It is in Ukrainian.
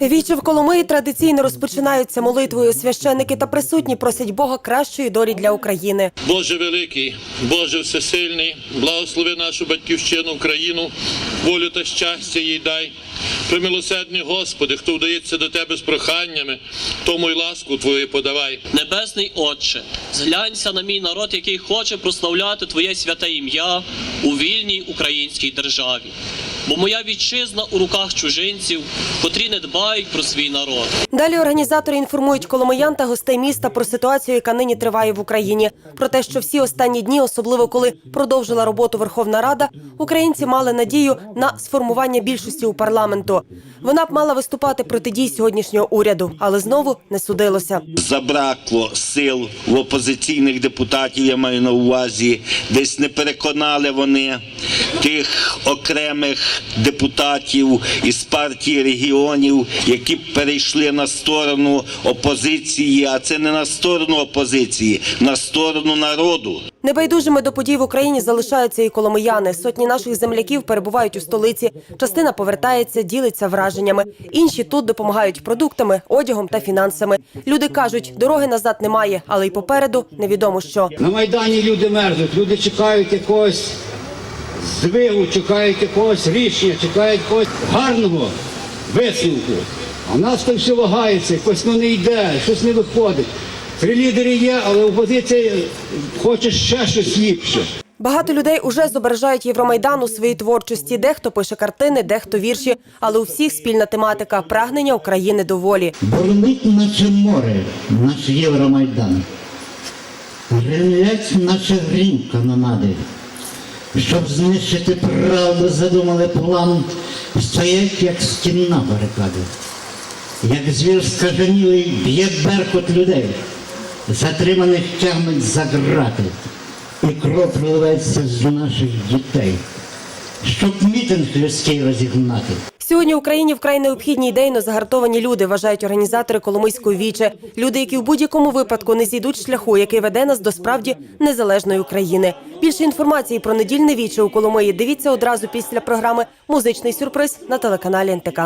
Вічі в Коломиї традиційно розпочинаються молитвою. Священники та присутні просять Бога кращої долі для України. Боже великий, Боже всесильний, благослови нашу батьківщину Україну, волю та щастя їй дай. Примилосердний Господи, хто вдається до Тебе з проханнями, тому й ласку Твою подавай. Небесний Отче, зглянься на мій народ, який хоче прославляти Твоє святе ім'я у вільній українській державі. Бо моя вітчизна у руках чужинців, котрі не дбають про свій народ. Далі організатори інформують коломиян та гостей міста про ситуацію, яка нині триває в Україні. Про те, що всі останні дні, особливо коли продовжила роботу Верховна Рада, українці мали надію на сформування більшості у парламенту. Вона б мала виступати проти дій сьогоднішнього уряду, але знову не судилося. забракло сил в опозиційних депутатів, я маю на увазі, десь не переконали вони тих окремих депутатів із партії регіонів, які перейшли на сторону опозиції, а це не на сторону опозиції, на сторону народу. Небайдужими до подій в Україні залишаються і коломияни. Сотні наших земляків перебувають у столиці. Частина повертається, ділиться враженнями. Інші тут допомагають продуктами, одягом та фінансами. Люди кажуть, дороги назад немає, але й попереду невідомо що. На Майдані люди мерзнуть, люди чекають якогось здвигу, чекають якогось рішення, чекають якогось гарного висновку. А в нас там все вагається, якось воно не йде, щось не виходить. Три лідери є, але опозиція хоче ще щось ліпше. Багато людей уже зображають Євромайдан у своїй творчості. Дехто пише картини, дехто вірші, але у всіх спільна тематика прагнення України до волі. Бурлить наче море, наш Євромайдан. Ревлять, наче грім канонади. Щоб знищити правду, задумали план, стоять, як стіна барикади. Як звір скаженілий б'є беркут людей, затриманих тягнуть за грати, і кров проливається з наших дітей, щоб мітинг людський розігнати. Сьогодні Україні вкрай необхідні ідейно загартовані люди, вважають організатори Коломийської віче. Люди, які в будь-якому випадку не зійдуть шляху, який веде нас до справді незалежної України. Більше інформації про недільне віче у Коломиї дивіться одразу після програми Музичний сюрприз на телеканалі НТК.